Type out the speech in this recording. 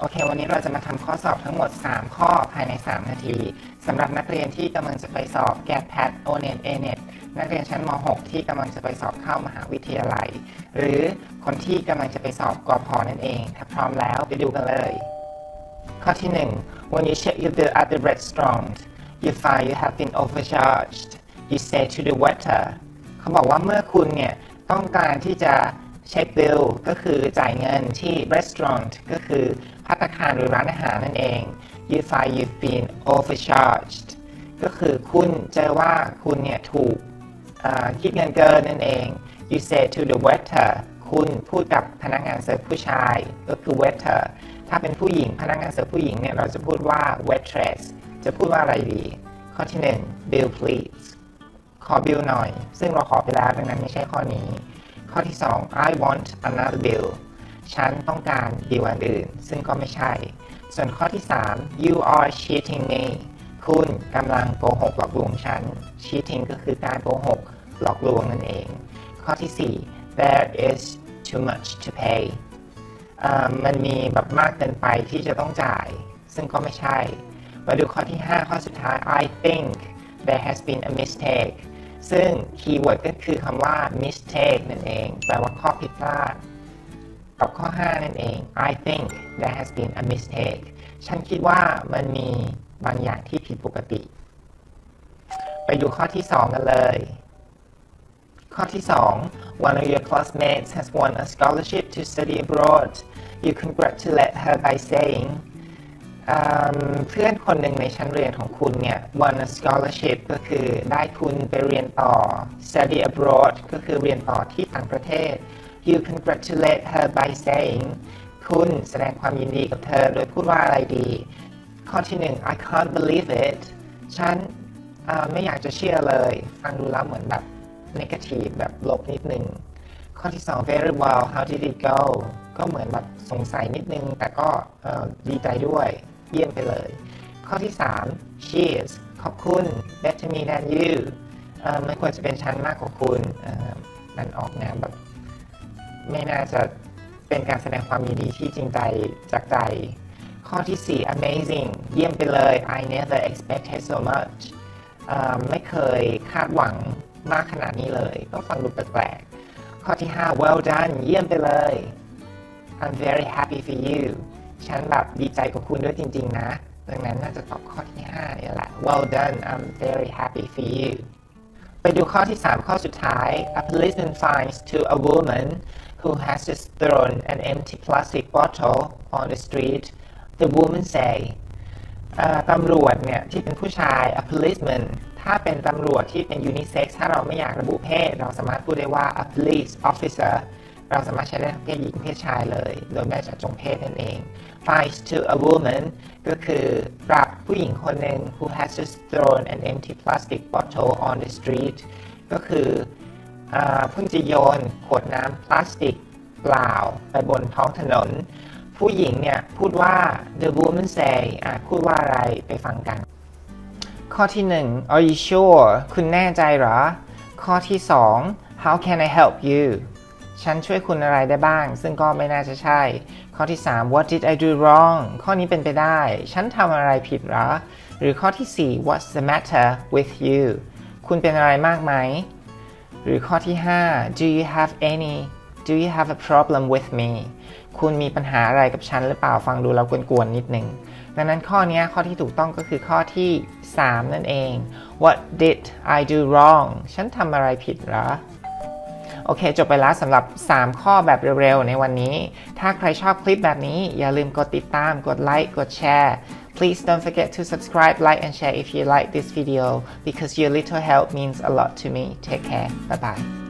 โอเค วันนี้เราจะมาทำข้อสอบทั้งหมด 3 ข้อภายใน 3 นาทีสำหรับนักเรียนที่กำลังจะไปสอบ GAT PAT o n e t a n e t นักเรียนชั้นม .6 ที่กำลังจะไปสอบเข้ามหาวิทยาลัย หรือคนที่กำลังจะไปสอบกอพอนั่นเอง ถ้าพร้อมแล้วไปดูกันเลย ข้อที่ 1 when you check your bill at the restaurant you find you have been overcharged you say to the waiter เขาบอกว่าเมื่อคุณเนี่ยต้องการที่จะ เช็คบิลก็คือจ่ายเงินที่ restaurant ก็คือภัตตาคารหรือร้านอาหารนั่นเอง you find you've been overcharged ก็คือคุณเจอว่าคุณเนี่ยถูกคิดเงินเกินนั่นเอง you say to the waiter คุณพูดกับพนักงานเสิร์ฟผู้ชายก็คือ waiter ถ้าเป็นผู้หญิงพนักงานเสิร์ฟผู้หญิงเนี่ยเราจะพูดว่า waitress จะพูดว่าอะไรดี ข้อที่ 1 bill please ขอบิลหน่อย ซึ่งเราขอไปแล้วดังนั้นไม่ใช่ข้อนี้ ข้อที่ 2 I want another bill ฉันต้องการบิลอันอื่น ซึ่งก็ไม่ใช่ ส่วนข้อที่ 3 you are cheating me คุณกำลังโกหกหลอกลวงฉัน cheating ก็คือการโกหกหลอกลวงนั่นเอง ข้อที่ 4 there is too much to pay อ่อมันมีแบบมากเกินไปที่จะต้องจ่าย ซึ่งก็ไม่ใช่ มาดูข้อที่ 5 ข้อสุดท้าย I think there has been a mistake ซึ่งคีย์เวิร์ดก็คือคำว่า mistake นั่นเอง แปลว่าข้อผิดพลาด กับข้อ 5 นั่นเอง I think there has been a mistake ฉันคิดว่ามันมีบางอย่างที่ผิดปกติ ไปดูข้อที่ 2 กันเลย ข้อที่ 2 One of your classmates has won a scholarship to study abroad you congratulate her by saying เพื่อนคนหนึ่งในชั้นเรียนของคุณเนี่ย won a scholarship ก็คือได้ทุนไปเรียนต่อ study abroad ก็คือเรียนต่อที่ต่างประเทศ you congratulate her by saying คุณแสดงความยินดีกับเธอ โดยพูดว่าอะไรดี ข้อที่หนึ่ง I can't believe it ฉันไม่อยากจะเชื่อเลย ฟังดูแล้วเหมือนแบบ negative แบบลบนิดนึง ข้อที่2 very well how did it go ก็เหมือนแบบสงสัยนิดนึง แต่ก็ดีใจด้วย เยี่ยมไปเลย ข้อที่ 3 cheers ขอบคุณ better me than you เอ่อไม่ควรจะเป็นฉันมากกว่าคุณเอ่อมันออกแนวแบบ ไม่น่าจะเป็นการแสดงความยินดีที่จริงใจจากใจ ข้อที่ 4 amazing เยี่ยมไปเลย I never expected so much เอ่อไม่เคยคาดหวังมากขนาดนี้เลย ก็ฟังดูแปลกๆข้อที่ 5 well done เยี่ยมไปเลย I'm very happy for you ฉันแบบดีใจกับคุณด้วยจริง ๆ นะ ดังนั้นน่าจะตอบข้อที่5นี่แหละ well done I'm very happy for you ไปดูข้อที่ 3 ข้อสุดท้าย A policeman finds to a woman who has just thrown an empty plastic bottle on the street the woman say ตำรวจเนี่ยที่เป็นผู้ชาย a policeman ถ้าเป็นตำรวจที่เป็น unisex ถ้าเราไม่อยากระบุเพศ เราสามารถพูดได้ว่า a police officer เราสามารถใช้ได้ทั้งเพศหญิงเพศชายเลย โดยไม่จัดจงเพศนั่นเอง finds to a woman ก็คือปรับผู้หญิงคนหนึ่ง who has just thrown an empty plastic bottle on the street ก็คืออเพิ่งจะโยนขวดน้ำพลาสติกเปล่าไปบนท้องถนน ผู้หญิงเนี่ยพูดว่า the woman say อะพูดว่าอะไรไปฟังกัน ข้อที่ 1 Are you sure คุณแน่ใจหรอ ข้อที่ 2 How can I help you ฉันช่วยคุณอะไรได้บ้าง ซึ่งก็ไม่น่าจะใช่ ข้อที่ 3 What did I do wrong ข้อนี้เป็นไปได้ ฉันทำอะไรผิดหรอ หรือข้อที่ 4 What's the matter with you คุณเป็นอะไรมากไหม หรือข้อที่ 5 Do you have any Do you have a problem with me คุณมีปัญหาอะไรกับฉันหรือเปล่าฟังดูแล้วกวนๆนิดนึง ดังนั้นข้อนี้ข้อที่ถูกต้องก็คือข้อที่ 3 นั่นเอง What did I do wrong ฉันทำอะไรผิดหรอ โอเค จบไปแล้วสำหรับ 3 ข้อแบบเร็วๆ ในวันนี้ ถ้าใครชอบคลิปแบบนี้อย่าลืมกดติดตาม กดไลค์ กดแชร์ Please don't forget to subscribe, like and share if you like this video because your little help means a lot to me. Take care. Bye bye.